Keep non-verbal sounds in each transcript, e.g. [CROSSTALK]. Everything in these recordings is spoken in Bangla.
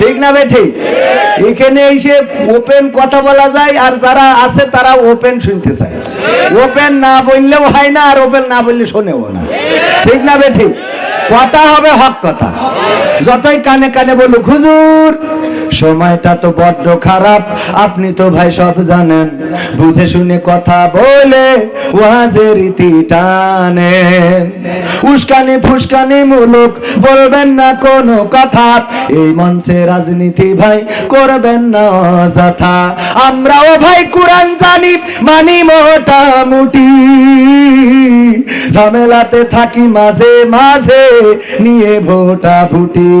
ঠিক না বে, ঠিক? এখানে এসে ওপেন কথা বলা যায়, আর যারা আছে তারা ওপেন শুনতে চায়। ওপেন না বললেও হয় না, আর ওপেন না বললে শোনেও না। ঠিক না বে, ঠিক? কথা হবে হক কথা। যতই কানে কানে বলুক, হুজুর, সময়টা তো বড্ড খারাপ। আপনি তো ভাই সব জানেন। বুঝে শুনে কথা বলে ওয়াজের রীতি টানেন। উস্কানি ফুসকানি মূলক, বলবেন না কোনো কথা। এই মঞ্চে রাজনীতি ভাই করবেন না অযথা। আমরাও ভাই কোরআন জানি, মানি মোটামুটি ঝামেলাতে থাকি মাঝে মাঝে। নিয়ে ভোটা ভুটি।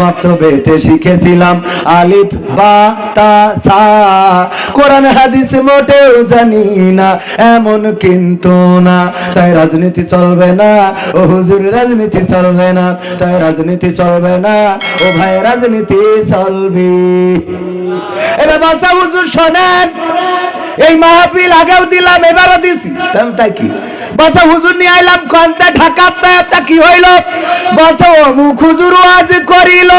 মক্তবেতে শিখেছিলাম আলিফ, বা, তা, সা। কোরআন, হাদিস মোটেও জানি না, এমন কিন্তু না। তাই রাজনীতি চলবে না, ও হুজুর, রাজনীতি চলবে না। তাই রাজনীতি চলবে না, ও ভাই, রাজনীতি চলবে। এবার বাচ্চা হুজুর শোনেন এই মাহফিল আগেও দিলাম, এবারও দিছি। তাই কি? বাচ্চা হুজুর নিয়ে আইলাম কন্তে ঢাকাতে তা কি হইল? বাচ্চা অমুক হুজুর আজ করিল,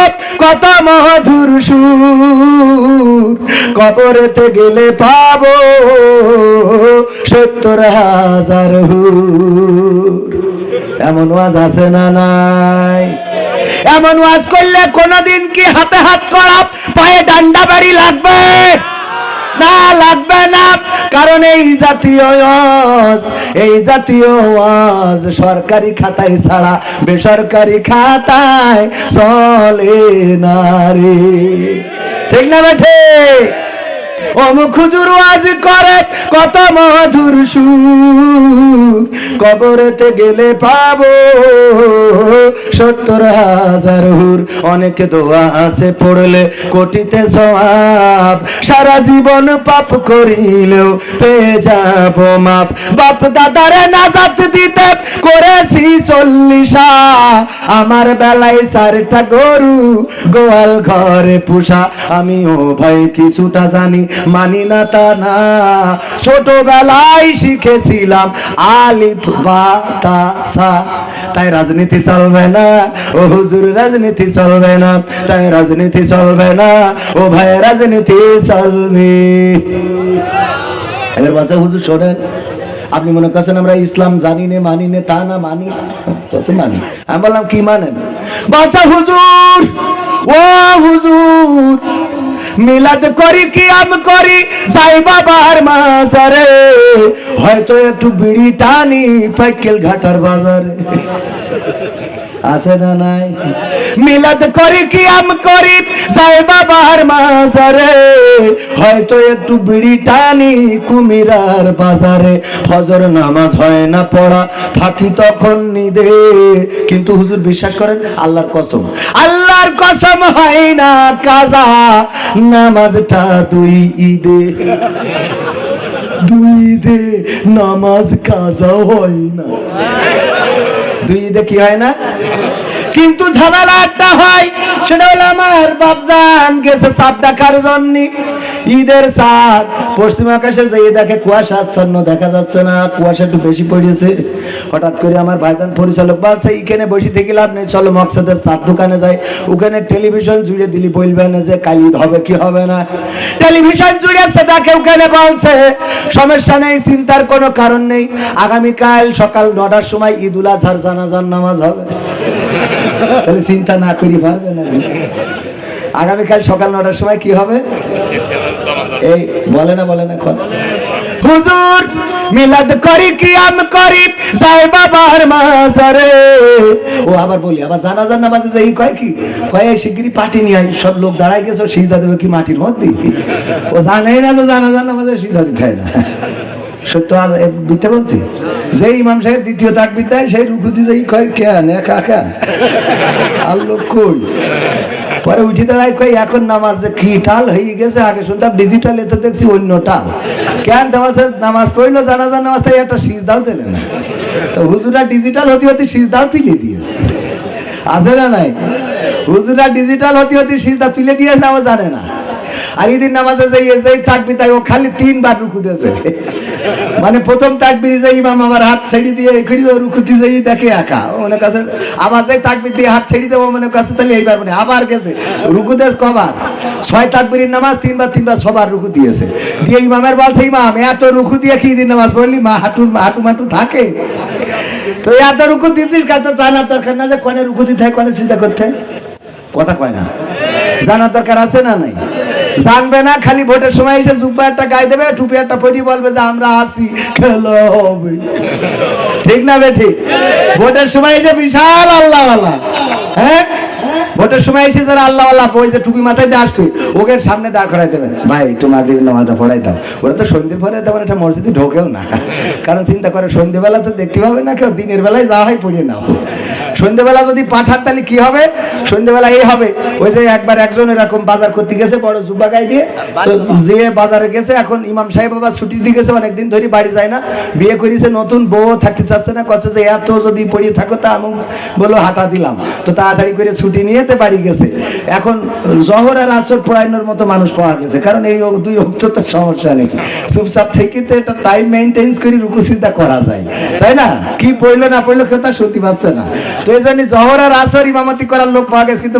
কত মধুর সুর। কবরেতে গেলে পাবো সত্তর হাজার হুর। এমন ওয়াজ আছে না নাই? এমন ওয়াজ করলে কোনদিন কি হাতে হাত করা পায়ে ডান্ডা বাড়ি লাগবে? না লাগবে না, কারণ এই জাতীয় এই জাতীয় সরকারি খাতায় ছাড়া বেসরকারি খাতায় চলে না রে। ঠিক না বেঠে অমুক হুজুর আজ করে, কত মধুর সুর। কবরেতে গেলে পাবো। সত্তর হাজার হুর, অনেক দোয়া আছে পড়লে কোটিতে সওয়াব। সারা জীবন পাপ করিলেও পেয়ে যাব মাপ বাপ দাদারে নাজাত দিতে করেছি চল্লিশা। আমার বেলায় চারটা গরু গোয়াল ঘরে পুষা। আমিও ভাই কিছুটা জানি, মানি না তা না। ছোটবেলায় শিখেছিলাম আলিফ বা, তা, সা, তাই রাজনীতি চলবে না। ও হুজুর, রাজনীতি চলবে না। তাই রাজনীতি চলবে না। ও ভাই, রাজনীতি চলবে। এবার বাচ্চা, হুজুর শোনেন, আপনি মনে করছেন আমরা ইসলাম জানি নে, মানি নে, তা না মানি? মানি? আমি বললাম, কি মানেন? বাচ্চা, হুজুর, ও হুজুর মিলাদ করি কি আম করি সাই বাবার মাজারে। হয়তো একটু বিড়ি টানি, পাইকেল ঘাটার বাজারে। আছে না নাই? মিলাদ করি কি আম করি সাই বাবার মাজারে। হয়তো একটু বিড়ি টানি কুমিরার বাজারে। ফজর নামাজ হয় না পড়া, থাকি তখন নিদে। কিন্তু হুজুর বিশ্বাস করেন, আল্লাহর কসম। আল্লাহর কসম হয় না কাজা, নামাজটা দুই ঈদে। দুই ঈদে নামাজ কাজা হয় না। দুই ঈদে কি হয় না? কিন্তু ঝামেলা একটা হয়, সেটা হলো আমার বাপজান গেছে চাঁদ দেখার জন্য। ঈদের চাঁদ পশ্চিম আকাশে যে দেখে কুয়াশা আচ্ছন্ন, দেখা যাচ্ছে না, কুয়াশা একটু বেশি পড়েছে। হঠাৎ করে আমার ভাইজান পরিচালক বলছে, এইখানে বসে থেকে লাভ নেই, চলো মকসদের চাঁদ দোকানে যাই। ওখানে টেলিভিশন জুড়ে দিলি বলবে না যে, কাল ঈদ হবে কি হবে না? টেলিভিশন জুড়েছে দেখে, ওখানে বলছে, সমস্যা নেই, চিন্তার কোনো কারণ নেই। আগামীকাল সকাল নটার সময় ঈদ উল আজহার জানাজার নামাজ হবে। তাহলে চিন্তা না করি পারবে না। আগামীকাল সকাল নটার সময় কি হবে? এই বলে না বলে না হুজুর মিলাদ করি কি আম করি সাই বাবার মাজারে। ও আবার বলি আবার জানাজার নামাজে যাই কয় কি? কয় এই শিগগিরই পাটি নিয়ে আই সব লোক দাঁড়াই গেছে সিজদা দেবে কি মাটির মধ্যে? ও জানেই না তো জানাজার নামাজে সিজদা দিতে হয় না। সত্য বিতে বলছি? যে ইমাম সাহেব দ্বিতীয় সেই কেন একা কেন আর কই? পরে দাঁড়ায় কই এখন নামাজ কি টাল হয়ে গেছে? আগে শুনতাম ডিজিটাল দেখছি অন্য টাল। কেন নামাজ নামাজ পড়ল নামাজ তাই একটা সিজ দাও দিলে না। তো হুজুরা ডিজিটাল হতে হতে সিজ দাও তুলে দিয়েছে। আছে না নাই? হুজুরা ডিজিটাল হতে হতে সিজদা তুলে দিয়েছে না ও জানে না। আর ঈদের নামাজে যাই থাকবি তাই ও খালি তিনবার রুকু দিয়েছে। মানে প্রথম তাকবির যে ইমাম আমার হাত ছেড়ে দিয়ে ও রুকুতি যেই দেখে একা। মনে কাছে আবার যাই তাকবির দিয়ে হাত ছেড়ে দেবো মনে কাছে তাহলে এইবার মানে আবার গেছে। রুকু দেশ কবার? ছয় তাকবিরের নামাজ তিনবার তিনবার সবার রুকু দিয়েছে। দিয়ে ইমামের বলছে ইমাম, এত রুকু দিয়ে কি দিন নামাজ পড়লি? মা, হাঁটু হাঁটু, মাটু থাকে। তো এত রুকু দিতিস কাত জানার দরকার না যে কনে রুকু দিতে হয় কনে চিন্তা করতে কথা কয় না। জানার দরকার আছে না নাই? জানবে না, খালি ভোটের সময় এসে জুব্বা একটা গায়ে দেবে, টুপি একটা পরি বলবে যে আমরা আছি, খেলো হবে। ঠিক না বে ঠিক? ভোটের সময় এসে বিশাল আল্লাহওয়ালা। হ্যাঁ? ভোটের সময় এসে যারা আল্লাহওয়ালা ওই যে টুপি মাথায় দিয়ে আসবে ওকে সামনে দাঁড় করাই দেবেন ভাই, একটু মাগরিব নামাজটা পড়াই দাও। ওরা তো সন্ধ্যের পরে তেমন একটা মসজিদে ঢোকেও না। কারণ চিন্তা করে সন্ধ্যেবেলা তো দেখতে পাবে না কেউ, দিনের বেলায় যাওয়া হয় পড়িয়ে নাও। সন্ধ্যেবেলা যদি পাঠান, তাহলে কি হবে? সন্ধ্যেবেলা এই হবে, ওই যে একবার একজন এরকম বাজার করতে গেছে, বড় জুব্বা গায়ে দিয়ে। যে বাজারে গেছে, এখন ইমাম সাহেব বাবা ছুটি দিয়ে গেছে, অনেকদিন ধরে বাড়ি যায় না। বিয়ে করেছে, নতুন বউ থাকতে চাচ্ছে না কছে যে এত যদি পড়িয়ে থাকো, তা আমি বলো হাঁটা দিলাম। তো তাড়াতাড়ি করে ছুটি নিয়ে তো বাড়ি গেছে। এখন জহর আর আসর পড়ানোর মতো মানুষ পাওয়া গেছে, কারণ এই দুই অক্ত তো সমস্যা নেই। চুপচাপ থেকে তো এটা টাইম মেনটেন্স করে রুকু সিজদা করা যায়, তাই না? কি পড়ল না পড়ল, কেউ তা সত্যি পাচ্ছে না। জন্য আসর ইমামতি করার লোক পাওয়া গেছে, কিন্তু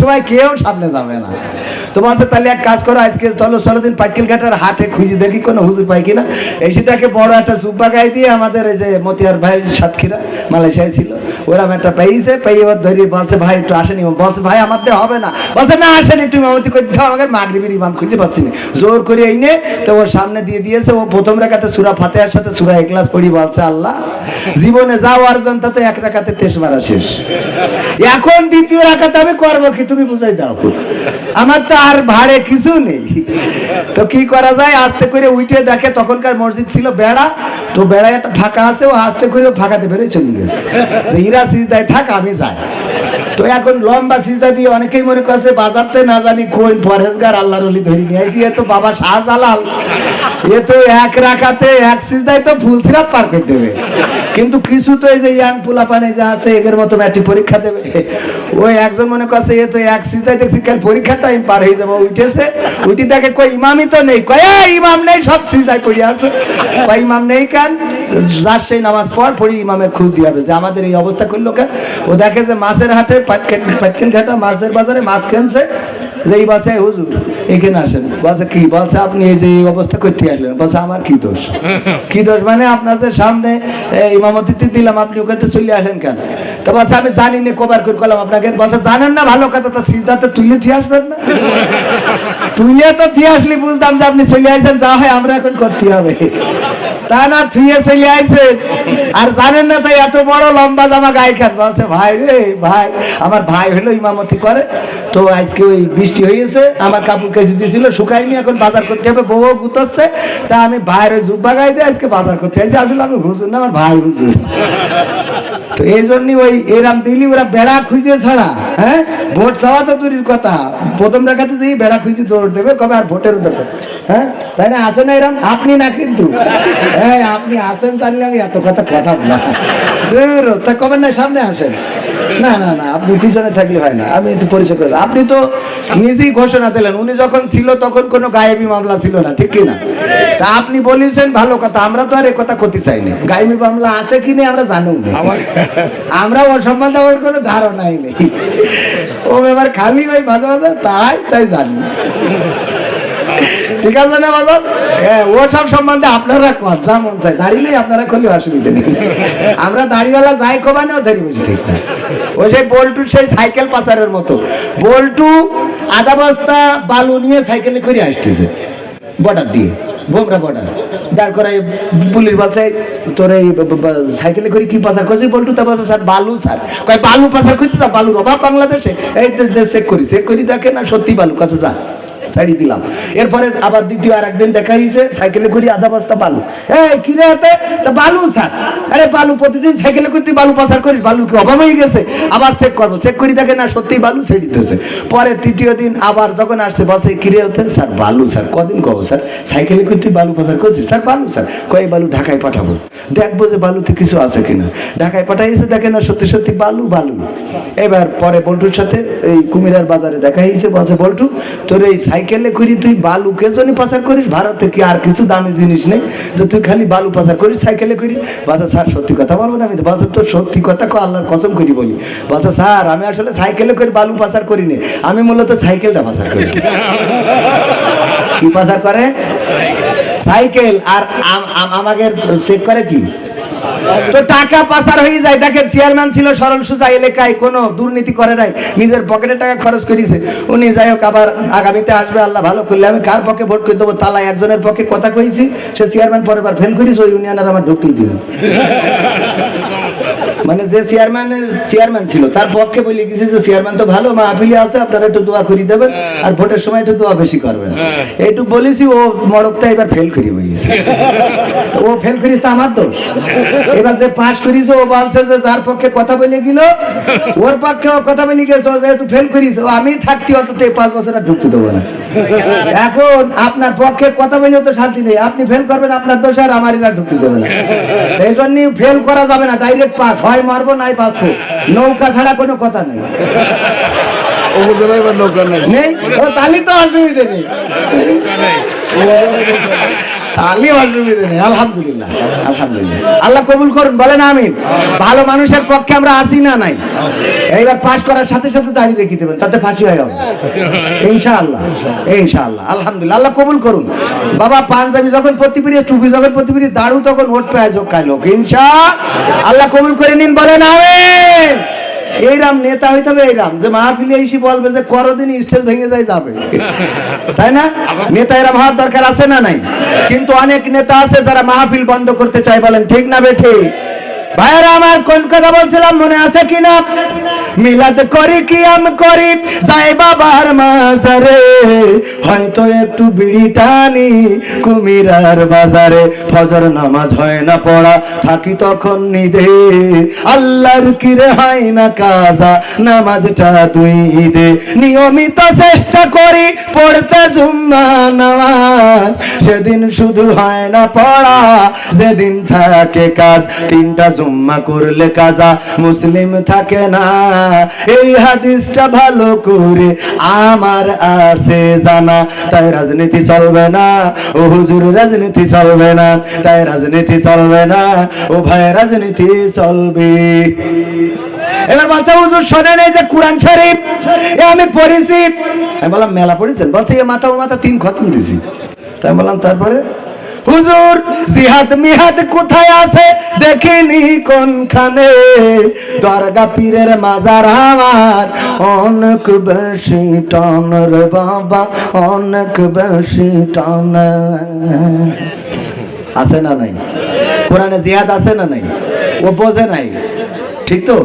সময় কেউ সামনে যাবে না। তাহলে এক কাজ করো, আজকে চলো পাটকিল হাটে খুঁজে, দেখি কোনো হুজুর পাই কিনা। এসে তাকে বড় একটা দিয়ে আমাদের এই যে মতিয়ার ভাই, সাতক্ষীরা, মালয়েশিয়ায় ছিল একটা ওর ধরে বলছে, ভাই, একটু বলছে, ভাই, আমার হবে না। বলছে, না, আসেন, একটু ইমামতি করতে দাও, আমাকে ইমাম খুঁজে পাচ্ছি না। জোর করে এই নে, তো ওর সামনে দিয়ে দিয়েছে, ও প্রথম রেখাতে সুরা ফাতেহার সাথে সুরা এক্লাস পড়ি, বলছে, আল্লাহ, জীবনে যাও অর্জন, তাতে এক রেখাতে তেস মারা শেষ। এখন দ্বিতীয় রাখাতে আমি করব কি, তুমি বুঝাই দাও। আমার তো আর ভাড়ে কিছু নেই। তো কি করা যায়, আস্তে করে উঠে দেখে তখনকার মসজিদ ছিল বেড়া। তো বেড়ায় একটা ফাঁকা আছে, ও আস্তে করে ফাঁকাতে বেরোয় চলে গেছে। ইরা সিজদায় থাক, আমি যাই। তো এখন লম্বা সিজদা দিয়ে অনেকেই মনে করছে বাজারতে না জানি কোন পরেশগার আল্লাহর অলি ধরি নিয়ে এ তো বাবা শাহজালাল। এ তো এক রাখাতে এক সিজদায় তো ফুল সিরাপ পার করে দেবে। কিন্তু কিছু তো এই যে ইয়াং পোলা পানে যা আছে এগের মতো ম্যাট্রিক পরীক্ষা দেবে। ওই একজন মনে করছে এ তো এক সিজদায় দেখছি কাল পরীক্ষার টাইম পার হয়ে যাব। উঠেছে উঠি দেখে কই ইমামই তো নেই। কয় "এই, ইমাম নেই সব সিজদায় পড়ে আসো কয় ইমাম নেই কেন? যার সেই নামাজ পড় পড়ি ইমামের খুঁজ দিয়ে হবে যে আমাদের এই অবস্থা করল কেন? ও দেখে যে মাছের হাটে পাটকেল ঘাটা মাছের বাজারে মাছ কিনছে বাসায় হুজুর এখানে আসেন। বলছে কি? বলছে আপনি এই যে এই অবস্থা করতে আসলেন। বলছে আমার কি দোষ? [LAUGHS] কি দোষ মানে আপনাদের সামনে ইমামতিতে দিলাম আপনি ওখানে চলে আসেন কেন? তো বলছে আমি জানি না কবার করে করলাম আপনাকে। বলছে জানেন না ভালো কথা তো সিজদাতে তুলে দিয়ে আসবেন না? [LAUGHS] তুইয়ে তো দিয়ে আসলি বুঝতাম যে আপনি চলে আসেন যা হয় আমরা এখন করতে হবে। তা না থুয়ে চলে আইছেন। আর জানেন না তাই এত বড় লম্বা জামা গায়ে খান বলছে ভাই রে ভাই আমার ভাই হলো ইমামতি করে। তো আজকে ওই বৃষ্টি হয়েছে আমার কাপড় কেজি দিয়েছিল শুকায়নি এখন বাজার করতে হবে বউ গুতাচ্ছে। তা আমি ভাইয়ের জুব্বা গাই দিয়ে আজকে বাজার করতে আসি। আসলে আমি হুজুর না, আমার ভাই হুজুর। তো এই জন্যই ওই এরাম দিলি, ওরা বেড়া খুঁজে ছাড়া হ্যাঁ? ভোট চাওয়া তো দূরের কথা। প্রথম রেখাতে যেই বেড়া খুঁজে দৌড় দেবে, কবে আর ভোটের দরকার হ্যাঁ? তাই না, আসেন না এরম আপনি না কিন্তু। হ্যাঁ আপনি আসেন জানলে আমি এত কথা কথা দূর তা কবে না, সামনে আসেন। না না না, আপনি পিছনে থাকলে হয় না, আমি একটু পরিচয় করে আপনি তো নিজেই ঘোষণা দিলেন, উনি যখন ছিল তখন কোনো গায়েবী মামলা ছিল না, ঠিক কি না? তা আপনি বলেছেন ভালো কথা, আমরা তো আর এ কথা করতে চাই না গায়েবী মামলা আছে কি নেই, আমরা জানো না। আমরা ওর সম্বন্ধে ওর কোনো ধারণাই নেই। ও এবার খালি ওই মাঝে মাঝে তাই তাই জানি। ঠিক আছে না বাজার হ্যাঁ ও সব সম্বন্ধে আপনারা যা মন চাই দাঁড়িয়ে আপনারা করলে অসুবিধা নেই। আমরা দাড়িওয়ালা যাই কবানে, ও ধরে বসে থাকি ওই সেই বল্টু, সেই সাইকেল পাচারের মতো। বল্টু আধা বস্তা বালু নিয়ে সাইকেলে করে আসতেছে বর্ডার দিয়ে। বোমরা বর্ডার দাঁড় করাই, পুলিশ বলছে, তোর এই সাইকেলে করে কি পাচার করছিস বলটু? তা বলছে, স্যার, বালু, স্যার। কয়, বালু পাচার করছে স্যার বালুর অভাব বাংলাদেশে? এই চেক করি চেক করি দেখে না সত্যি বালু কাছে স্যার ছাড়ি দিলাম। এরপরে আবার দ্বিতীয় আর একদিন দেখা হয়েছে সাইকেলে করি আধা বস্তা বালু। এই কিরে হাতে? তা বালু স্যার আরে বালু প্রতিদিন সাইকেলে করতে বালু পাচার করিস বালু কি অভাব হয়ে গেছে। আবার চেক করব। চেক করি দেখে না সত্যি বালু ছেড়ে দিতেছে। পরে তৃতীয় দিন আবার যখন আসছে, বলছে কিরে হতে? স্যার, বালু স্যার কদিন কব, স্যার? সাইকেলে করতে বালু পাচার করছিস? স্যার, বালু স্যার কয় বালু ঢাকায় পাঠাবো। দেখব যে বালুতে কিছু আছে কিনা। ঢাকায় পাঠাইছে, দেখে না, সত্যি সত্যি বালু বালু। এবার পরে বল্টুর সাথে এই কুমিরার বাজারে দেখা হয়েছে বলছে, বল্টু, তোর এই সাইকেল সাইকেলে করি তুই বালু কে জন্য পাচার করিস ভারতে কি আর কিছু দামি জিনিস নেই? যে তুই খালি বালু পাচার করিস সাইকেলে করি বাসা স্যার সত্যি কথা বলব না আমি বাসা তো সত্যি কথা কো আল্লাহর কসম করি বলি। বাসা স্যার আমি আসলে সাইকেলে করে বালু পাচার করি নি। আমি মূলত সাইকেলটা পাচার করি। কি পাচার করে? সাইকেল। আর আম- আম- আমাকে চেক করে কি? তো টাকা পাচার হয়ে যায়। দেখে চেয়ারম্যান ছিল সরল সুজা এলাকায়, কোনো দুর্নীতি করে নাই। নিজের পকেটে টাকা খরচ করেছে। উনি যাই হোক, আবার আগামীতে আসবে, আল্লাহ ভালো করলে। আমি কার পক্ষে ভোট করে দেবো তালা একজনের পক্ষে কথা কইছি, সে চেয়ারম্যান পরের বার ফেল করিস ওই ইউনিয়নের আমার ঢুকতেই দিন মানে যে চেয়ারম্যানের চেয়ারম্যান ছিল তার পক্ষে বলে গেছি যে চেয়ারম্যান তো ভালো মাহফিলে আছে আপনারা একটু দোয়া করি দেবেন আর ভোটের সময় একটু দোয়া বেশি করবেন। এইটু বলেছি ও মরকটা এবার ফেল করি বইছে ও ফেল করিস তো আমার দোষ। এবার যে পাস করিস ও বলছে যে যার পক্ষে কথা বলে গেল ওর পক্ষে ও কথা বলে গেছে ও যেহেতু ফেল করিস ও আমি থাকতি অন্তত এই পাঁচ বছর আর ঢুকতে দেবো না। এখন আপনার পক্ষে কথা বলে তো শান্তি নেই আপনি ফেল করবেন আপনার দোষ আর আমারই না ঢুকতে দেবে না। এই জন্য ফেল করা যাবে না ডাইরেক্ট পাস হয় মারবো নাই বাঁচবো। নৌকা ছাড়া কোনো কথা নেই। নৌকা নেই? নেই? ও তাহলে তো অসুবিধে নেই। তাহলে অসুবিধে নেই আলহামদুলিল্লাহ। আলহামদুলিল্লাহ। আল্লাহ কবুল করুন বলেন আমিন। ভালো মানুষের পক্ষে আমরা আসি না নাই? এইবার পাশ করার সাথে সাথে দাঁড়িয়ে দেখিয়ে দেবেন তাতে ফাঁসি হয়ে যাবে। ইনশাআল্লাহ ইনশাআল্লাহ আলহামদুলিল্লাহ। আল্লাহ কবুল করুন। বাবা পাঞ্জাবি যখন পিড়িয়ে টুপি যখন পত্তি পিড়িয়ে দাঁড়ু তখন ওট পেয়ে ঝোঁকায় লোক। ইনশা আল্লাহ কবুল করে নিন বলেন আমিন। এইরাম নেতা হইতে হবে এইরাম যে মাহফিলে এসে বলবে যে করদিন স্টেজ ভেঙে যায় যাবে। [LAUGHS] তাই না? নেতা এরা হওয়ার দরকার আছে না নাই? কিন্তু অনেক নেতা আছে যারা মাহফিল বন্ধ করতে চায় বলেন ঠিক না বেঠে ভাইয়েরা, আমার কোন কথা বলছিলাম, মনে আছে কিনা? মিলাদ করি কি, আম করি? যাই বাবার মাজারে, হয়তো একটু বিড়ি টানি কুমিরার বাজারে। ফজর নামাজ হয় না পড়া, থাকি তখন নিদে। আল্লাহর কিরে হয় না কাজা, নামাজটা দুই ঈদে। নিয়মিত চেষ্টা করি পড়তে জুম্মা নামাজ। সেদিন শুধু হয় না পড়া, যেদিন থাকে কাজ, তিনটা জুম্মা করলে কাজা মুসলিম থাকে না। এই হাদিসটা ভালো করে আমার আছে জানা। তাই রাজনীতি চলবে না। ও হুজুর, রাজনীতি চলবে না। তাই রাজনীতি চলবে না। ও ভাই, রাজনীতি চলবে। এবার বলছে, হুজুর, শোনেন এই যে কোরআন শরীফ, এ আমি পড়েছি। আমি বললাম, মেলা পড়েছেন? বলছে, এ মাথা ও মাথা তিন খতম দিছি। তাই বললাম, তারপরে? হুজুর, জিহাদ মিহাদ কোথায় আছে? দেখিনি কোনখানে। দরগা পীরের মাজার আমার। অনেক বেশি টান রে বাবা, অনেক বেশি টন। আছে না নাই? কোরআনে জিহাদ আছে না নাই? ও বোঝে নাই। ঠিক তো?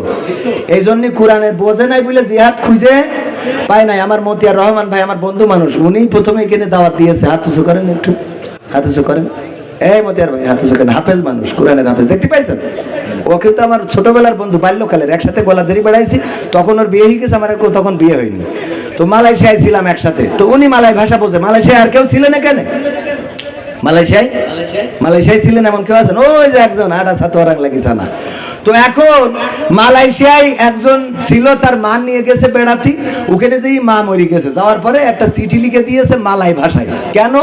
এই জন্য কোরআনে বোঝে নাই বলে জিহাদ খুঁজে পায় নাই। আমার মতিয়ার রহমান ভাই, আমার বন্ধু মানুষ, উনি প্রথমে এখানে দাওয়াত দিয়েছে। হাত উঁচু করেন একটু। হাত উঁচু করেন? এই মতিয়ার ভাই, হাত উঁচু করেন হাফেজ মানুষ, কোরআনের হাফেজ, দেখতে পাইছেন? ও তো আমার ছোটবেলার বন্ধু বাল্যকালের একসাথে গলা ধরে বেড়াইছি, তখন ওর বিয়ে হয়ে গেছে, আমার তখন বিয়ে হয়নি। তো মালয়েশিয়ায় ছিলাম একসাথে। তো উনি মালয় ভাষা বোঝে। মালয়েশিয়ায় আর কেউ ছিলেন এখানে মালয়েশিয়ায়? মালয়েশিয়ায় ছিলেন এমন কেউ আছেন? ওই যে একজন, আটা সাত ওরাং লাগিছে না। তো এখন মালয়েশিয়ায় একজন ছিল, তার মা নিয়ে গেছে বেড়াতি। ওখানে যেই মা মরি গেছে, যাওয়ার পরে একটা চিঠি লিখে দিয়েছে মালাই ভাষায়। কেন?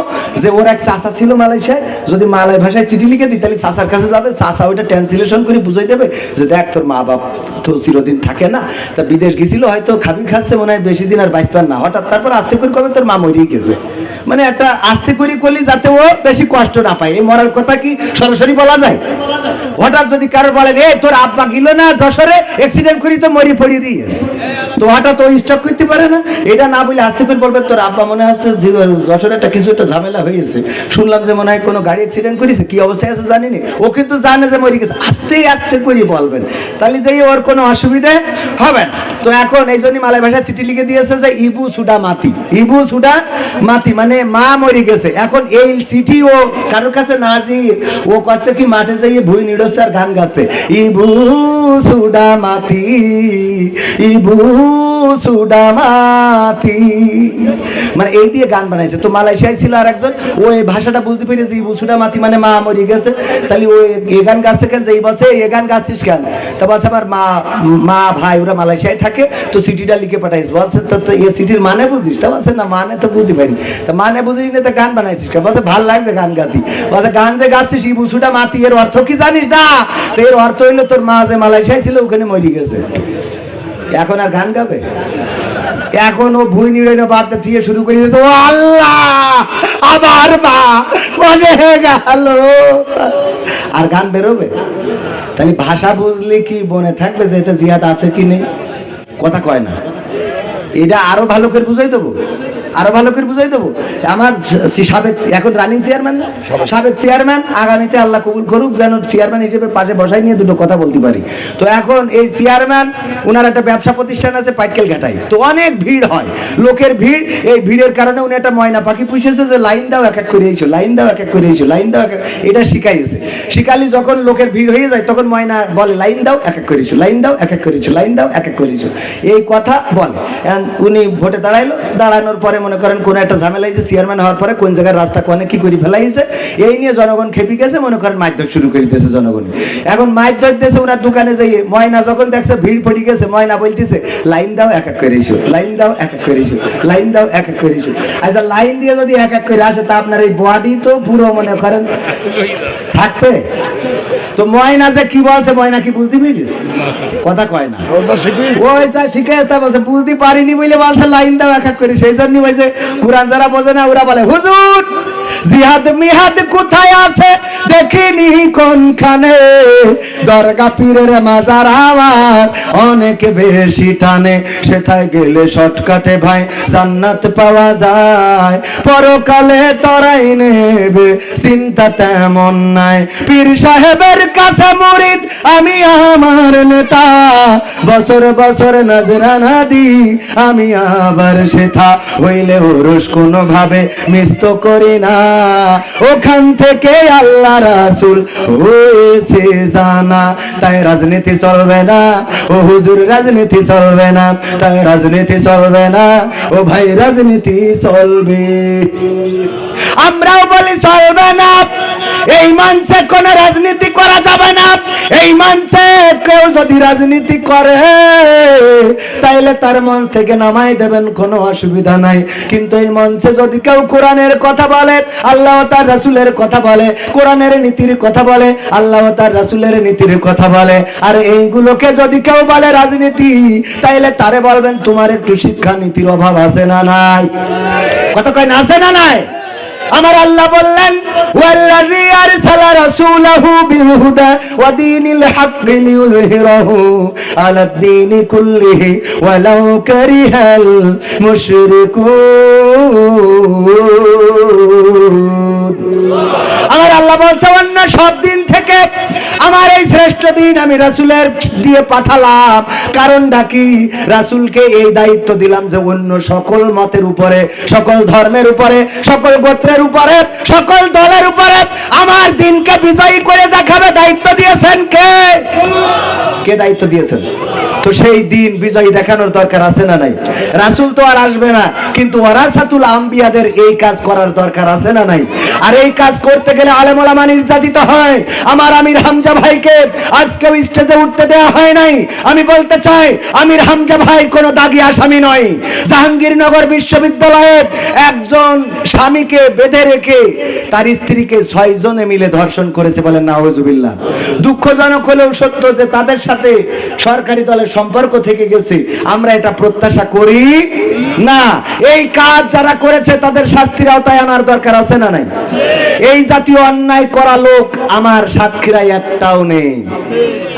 যে ওর এক চাচা ছিল মালয়েশিয়ায়, যদি মালাই ভাষায় চিঠি লিখে দিই, তাহলে চাচার কাছে যাবে। চাচা ওইটা ট্রান্সলেশন করে বুঝাই দেবে যে দেখ, তোর মা বাপ তো চিরদিন থাকে না। তা বিদেশ গেছিল, হয়তো খাবি খাচ্ছে, মনে হয় বেশি দিন আর বাইসপান না। হঠাৎ তারপর আস্তে করে কবে তোর মা মরিয়ে গেছে। মানে একটা আস্তে করে করলি যাতে ও বেশি কষ্ট না পায়। এই মরার কথা কি সরাসরি বলা যায়? হঠাৎ যদি কারও বলে, এ, তোর আব্বা গিল না যশোরে অ্যাক্সিডেন্ট করি তো মরি পড়ি দিয়েস তো স্টক করতে পারে না। এটা না বলে আস্তে করে বলবে, তোর আব্বা মনে হচ্ছে যশোরে একটা কিছু একটা ঝামেলা হয়েছে। শুনলাম যে মনে হয় কোনো গাড়ি অ্যাক্সিডেন্ট করেছে, কি অবস্থায় আছে জানিনি। ও কিন্তু জানে যে মরে গেছে। আস্তে আস্তে করে বলবেন। তাহলে যে ওর কোনো অসুবিধা হবে না। তো এখন এই জন্যই মালয় ভাষায় চিঠি লিখে দিয়েছে যে, ইবু সুডা মাতি। ইবু সুডা মাতি মানে মা মরে গেছে। এখন এই চিঠি ও কারোর কাছে না যেয়ে ও কাছে কি মাঠে যাইয়ে ভুই নিড়ছে আর গান গাচ্ছে ইবু সুডা মাতি, ইবু বুসুডা মাতি মানে এই দিয়ে গান বানাইছে। তো মালয়েশিয়ায় ছিল আর একজন ও এই ভাষাটা বুঝতে পেরেছে এই বুসুডা মাতি মানে মা মরে গেছে। তাহলে ওই এ গান কেন? যে বলছে এ গান গাচ্ছিস কেন? তা বলছে মা মা, ভাই, ওরা মালয়েশিয়ায় থাকে, তো সিটিটা লিখে পাঠাইছে বলছে, তো তো, এ সিটির মানে বুঝিস? তা বলছে, না মানে তো বুঝতে পারিনি। তা মানে বুঝিস না, তো গান বানাইছিস কেন? বলছে, ভালো লাগছে গান গাতি। বলছে, গান যে গাচ্ছিস এই বুসুডা মাতি এর অর্থ কি জানিস না? তো এর অর্থ হইল তোর মা যে মালয়েশিয়ায় ছিল, ওখানে মরি গেছে। এখন আর গান গাবে? এখন ও ভুই নিড়ে বাদ দিয়ে শুরু করে দিত আল্লাহ আবার মা কলে গেল। আর গান বেরোবে? তাহলে ভাষা বুঝলে কি বনে থাকবে যে এটা জিয়াদ আছে কি নেই? কথা কয় না। এটা আরও ভালো করে বুঝাই দেবো। আরও ভালো করে বুঝাই দেবো? আমার সাবেক এখন রানিং চেয়ারম্যান সাবেক। চেয়ারম্যান আগামীতে আল্লাহ কবুল করুক যেন চেয়ারম্যান হিসেবে পাশে বসাই নিয়ে দুটো কথা বলতে পারি। তো এখন এই চেয়ারম্যান ওনার একটা ব্যবসা প্রতিষ্ঠান আছে পাইটকেল ঘাটাই তো অনেক ভিড় হয়। লোকের ভিড় এই ভিড়ের কারণে উনি একটা ময়না পাখি পুষেছে যে লাইন দাও এক এক করে এসো লাইন দাও এক এক করে এসো লাইন দাও এক এটা শিখাইছে। শিখালি যখন লোকের ভিড় হয়ে যায় তখন ময়না বলে লাইন দাও এক এক করে এসো লাইন দাও এক এক করে এসো লাইন দাও এক এক করে এসো। এই কথা বলে। উনি ভোটে দাঁড়াইলো। দাঁড়ানোর পরে মনে করেন কোন একটা ঝামেলা হয়েছে চেয়ারম্যান হওয়ার পরে কোন জায়গায় রাস্তা কোনে কি করে ফেলাইছে এই নিয়ে জনগণ খেপি গেছে, মনে করেন মারধর শুরু করে দিয়েছে জনগণ এখন মারধর দিয়েছে ওনার দোকানে যাইয়ে ময়না যখন দেখছে ভিড় পড়ে গেছে, ময়না বলতেছে, লাইন দাও এক এক করে এসো, লাইন দাও এক এক করে এসো, লাইন দাও এক এক করে এসো। আচ্ছা লাইন দিয়ে যদি এক এক করে আসে, তা আপনার এই বডি তো পুরো মনে করেন থাকবে? তো ময়না যে কি বলছে ময়না কি বুঝতে পেরিস কথা কয় না। ওই যা শিখে তা বলছে বুঝতে পারিনি বলে বলছে লাইন দাও এক এক করে। সেই জন্য বলছে কোরআন যারা বোঝে না ওরা বলে হুজুর! জিহাদ মিহাদ কোথায় আছে? দেখিনি কোনখানে। দরগা পীরের মাজার আমার অনেক বেশি টানে। সেথায় গেলে শর্টকাটে ভাই, জান্নাত পাওয়া যায়। পরকালে তরাই নেবে, চিন্তা তেমন নাই। পীর সাহেবের কাছে মুরিদ, আমি আমার নেতা। বছর বছর নজরানা দি আমি আবার সেথা হইলে ওরস কোনো ভাবে মিস্ত করি না। ওখান থেকে আল্লাহ রাসুল হয়েছে জানা। তাই রাজনীতি চলবে না, ও হুজুর রাজনীতি চলবে না, তাই রাজনীতি চলবে না, ও ভাই রাজনীতি চলবে। আমরাও বলি চলবে না, এই মঞ্চে কোন রাজনীতি করা যাবে না, এই মঞ্চে কেউ যদি রাজনীতি করে, তাইলে তার মঞ্চ থেকে নামাই দেবেন, কোনো অসুবিধা নাই। কিন্তু এই মঞ্চে যদি কেউ কোরআনের কথা বলে আল্লাহ তার রাসুলের কথা বলে, কোরআনের নীতির কথা বলে, আল্লাহ তার রাসুলের নীতির কথা বলে। আর এইগুলোকে যদি কেউ বলে রাজনীতি, তাইলে তারে বলবেন, তোমার একটু শিক্ষা নীতির অভাব আছে না নাই? কত কয় না, আছে না নাই? আমার আল্লাহ বললেন, ওয়াল্লাযী আরসালা রাসূলাহু বিল হুদা ওয়া দীনিল হাক্কি লিইয়ুযহিরাহু আলাদ দীনি কুল্লিহি ওয়ালাউ কারিহাল মুশরিকুন। আমার আল্লাহ বলছে, অন্য সব দিন থেকে আমার এই শ্রেষ্ঠ দিন আমি রাসূলের দিয়ে পাঠালাম। কারণটা কি? রাসূলকে এই দায়িত্ব দিলাম যে অন্য সকল মতের উপরে, সকল ধর্মের উপরে, সকল গোত্রের উপরে, সকল দলের উপরে আমার দিনকে বিজয়ী করে দেখাবে দায়িত্ব দিয়েছেন কে? কে দায়িত্ব দিয়েছেন? তো সেই দিন বিজয়ী দেখানোর দরকার আছে না নাই? রাসূল তো আর আসবে না, কিন্তু ওয়ারাসাতুল আম্বিয়াদের এই কাজ করার দরকার আছে না নাই? আর এই কাজ করতে গেলে আলেম নির্যাতিত হয়। আমার আমির হামজা ভাইকে আজকেও স্টেজে উঠতে দেওয়া হয় নাই। আমি বলতে চাই, আমির হামজা ভাই কোনো দাগি আসামি নয়। জাহাঙ্গীরনগর বিশ্ববিদ্যালয়ে একজন স্বামীকে বেঁধে রেখে তার স্ত্রীকে ছয় জনে মিলে ধর্ষণ করেছে বলেন নাওজুবিল্লাহ। দুঃখজনক হলেও সত্য যে তাদের সাথে সরকারি দলের সম্পর্ক থেকে গেছে। আমরা এটা প্রত্যাশা করি না। এই কাজ যারা করেছে তাদের শাস্তির আওতায় আনার দরকার আছে না নাই? এই জাতীয় অন্যায় করা লোক আমার সাতক্ষীরায় একটাও নেই।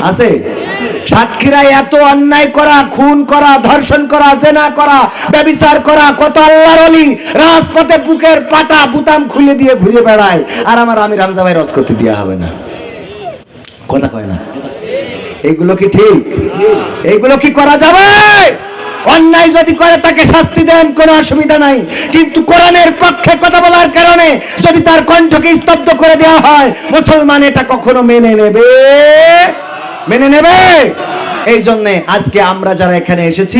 আছে? সাতক্ষীরায় এত অন্যায় করা, খুন করা, ধর্ষণ করা, জেনা করা, ব্যবিচার করা, কত আল্লাহর অলি রাজপথে বুকের পাটা বুতাম খুলে দিয়ে ঘুরে বেড়ায়। আর আমার আমির হামজা ভাই রস করতে দেওয়া হবে না। কথা কয় না। এইগুলো কি ঠিক? এইগুলো কি করা যাবে? অন্যায় যদি করে, তাকে শাস্তি দেন, কোনো অসুবিধা নাই। কিন্তু কোরআনের পক্ষে কথা বলার কারণে যদি তার কণ্ঠকে স্তব্ধ করে দেওয়া হয়, মুসলমান এটা কখনো মেনে নেবে? মেনে নেবে। এই জন্য আজকে আমরা যারা এখানে এসেছি,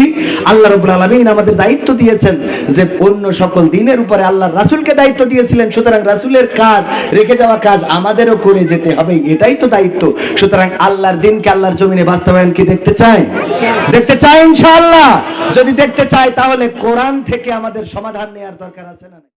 আল্লাহ রবুল আলমিন আমাদের দায়িত্ব দিয়েছেন যে অন্য সকল দিনের উপরে আল্লাহর রাসূলকে দায়িত্ব দিয়েছিলেন, সুতরাং রাসূলের কাজ, রেখে যাওয়া কাজ আমাদেরও করে যেতে হবে, এটাই তো দায়িত্ব। সুতরাং আল্লাহর দিনকে আল্লাহর জমিনে বাস্তবায়ন কি দেখতে চাই দেখতে চাই ইনশাআল্লাহ। যদি দেখতে চাই তাহলে কোরআন থেকে আমাদের সমাধান নেওয়ার দরকার আছে না